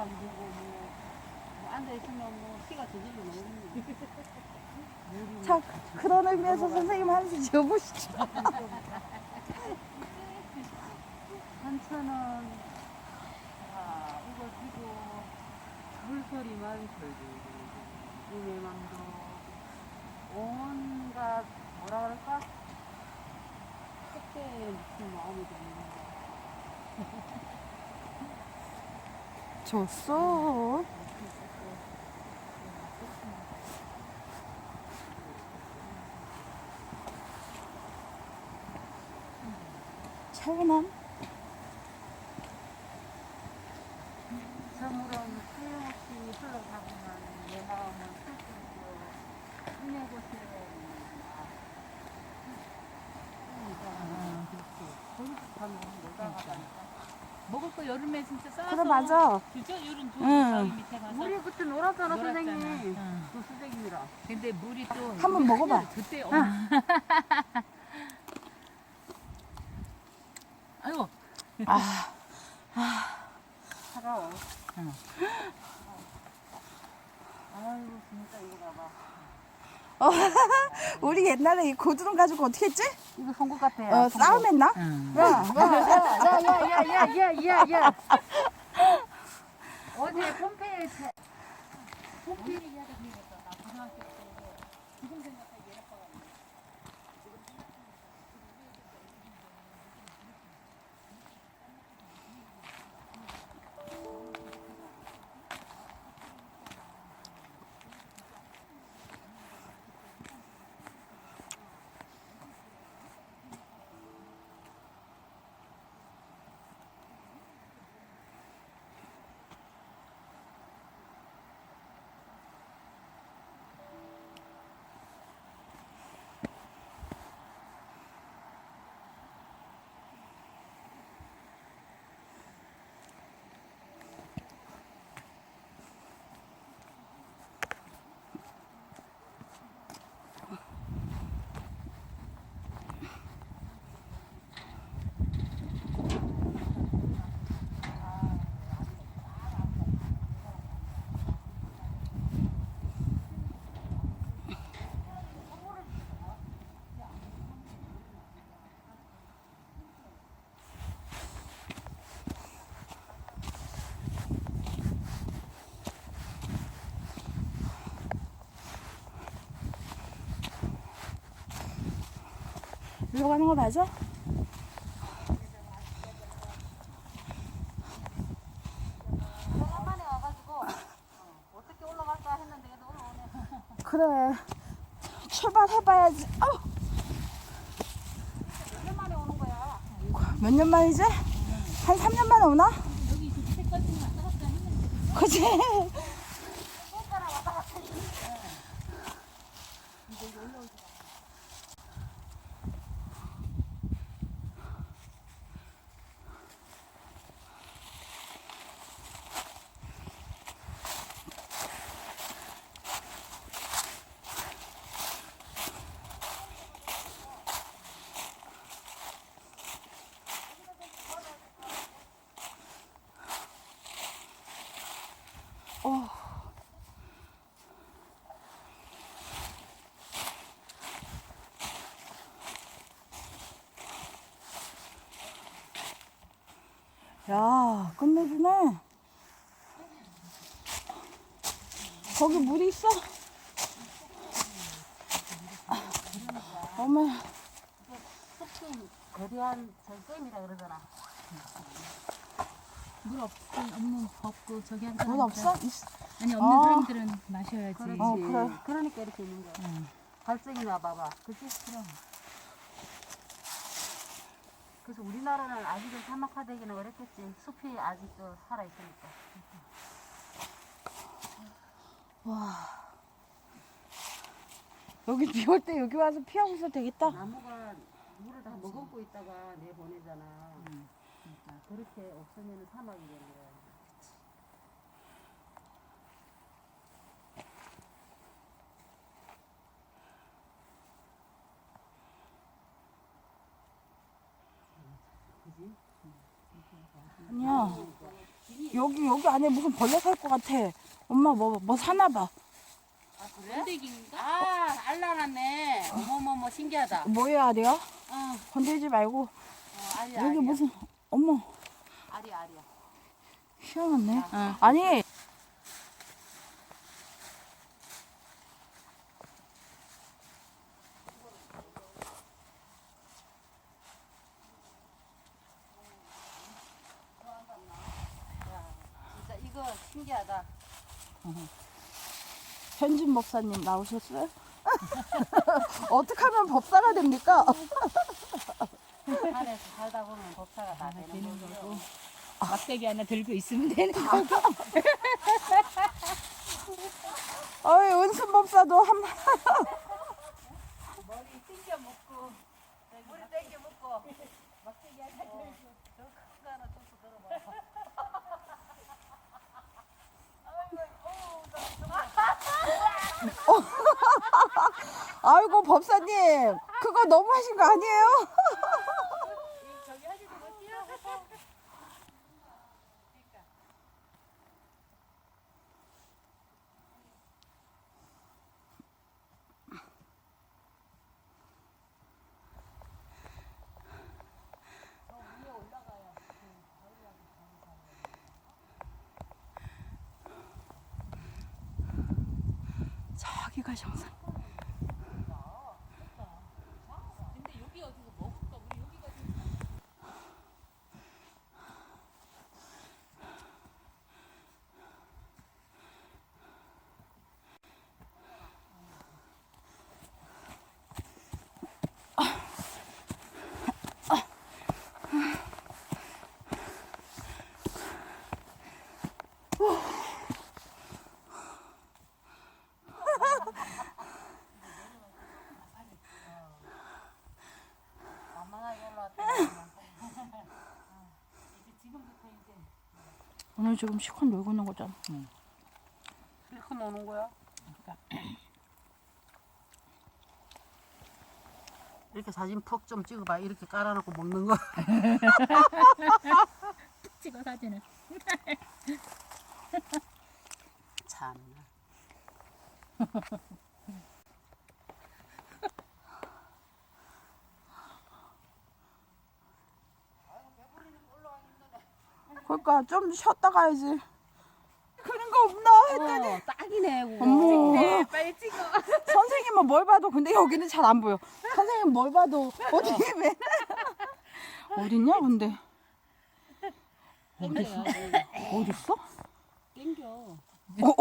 산 보고 뭐, 뭐 앉아 있으면 뭐 시가 저절로 나오겠네. 자, 그런 의미에서 선생님 한수 지어보시죠. 한천은 아 이거 지고 물소리만 이내 맘도 온갖 뭐라 그럴까 그때 무슨 마음이 드는 좋소. 차분함. 저물은 소용없이 흘러가고만 내 마음은 슬프고 있는 곳에 거기서 가면 놀다 가다니까 먹을 거 여름에 진짜 싸서 그래, 맞아. 그죠? 여름 좋은 응. 바위 밑에 가서 우리 그때 놀았잖아 놀았잖아. 선생님 응. 그 수제기랑 근데 물이 또 한번 먹어봐. 그때 어. 아이고 아, 차가워 응. 아이고 진짜 이거 봐봐 어, 우리 옛날에 이 고드름 가지고 어떻게 했지? 이거 송곳 같아요. 어, 싸움했나? 응. 야, 야, 야, 야, 야, 야, 야, 어제 폼페이에 폼페이 이야기 들었어. 나 고등학교 때 지금 생각. 일로 가는 거 맞아? 그래 출발해봐야지 어? 몇년 만에 오는 거야? 몇 년 만이지? 한 3년 만에 오나? 여기 그치? 야, 끝내주네. 거기 물이 있어? 어머, 거대한 절댐이라 그러잖아 물 없은 없는 없고 저기 한 사람 물 없어? 있- 아니 없는 아. 사람들은 마셔야지. 그렇지 어, 그래. 그러니까 이렇게 있는 거야 응. 발정이 나 봐봐 그치? 그럼 그래서 우리나라는 아직은 사막화되기는 어렵겠지. 숲이 아직도 살아있으니까. 여기 비 올 때 여기 와서 피하고 있어도 되겠다. 나무가 물을 다 머금고 있다가 내보내잖아. 그러니까. 그렇게 없으면 사막이 되는 거야 아니야. 여기 여기 안에 무슨 벌레 살 것 같아. 엄마 뭐 뭐 사나 봐. 아 그래? 번데기인가? 아 알라놨네. 어머머머 신기하다. 뭐야 아리야? 어, 건들지 말고 어 알이 여기 알이야. 무슨 어머 알이 알이야. 희한하네. 어. 아니 진짜 이거 신기하다. 현진 법사님 나오셨어요? 어떻게 하면 법사가 됩니까? 산에서 살다 보면 법사가 다 되는 거고. 막대기 하나 들고 있으면 되는 거고. 어이 은순 법사도 한 머리 땡겨 묶고 머리 땡겨 묶고 막대기 하나 들고 저큰 거 하나 줬어 들어봐. 아이고 법사님 그거 너무 하신 거 아니에요? 저기가 정상. 근데 여기 어디서 먹을까? 우리 여기가 좀 만만하게 올라왔다. 이제 지금부터 이제 오늘 지금 시컷 놀고 있는 거잖아. 이렇게 노는 거야? 이렇게 사진 푹 좀 찍어봐. 이렇게 깔아놓고 먹는 거. 찍어 사진을. 참 그러니까 좀 쉬었다 가야지. 그런 거 없나 했더니 어, 딱이네. 그거. 어머 빨리 찍어. 선생님은 뭘 봐도 근데 여기는 잘 안 보여. 선생님 뭘 봐도 어디 왜 어딨냐 근데 땡겨요. 어딨어? 땡겨. 어, 어,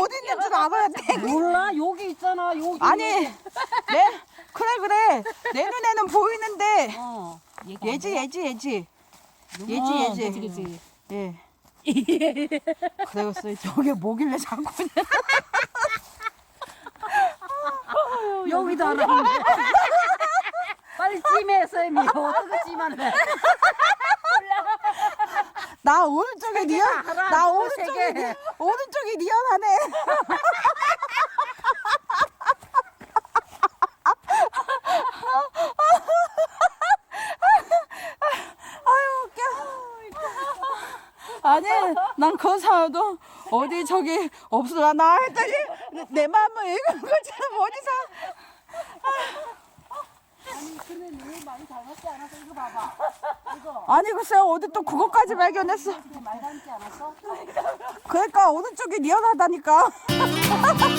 어디 있는지 알아야 돼. 몰라 여기 있잖아 여기. 아니 내 그래 그래 내 눈에는 보이는데 어. 예지 예지 예지 예지 어, 예지 그치 그치. 예. 그래서 저게 뭐길래 자꾸 여기도 하나. 빨리 찜해 쌤이 어떻게 찜하는? 나 오른쪽에 니언 나 둘, 세 오른쪽에 개. 니- 오른쪽이 니언하네 아유 웃겨 아니 난 그 사람도 어디 저기 없으려나 했더니 내 마음을 읽은 것처럼 어디서 아니 근데 눈이 많이 닮았지 않았어? 이거 봐봐. 이거 아니 글쎄요 어디 또 그것까지 발견했어 이렇게 많이 닮지 않았어? 그러니까 오른쪽이 니언하다니까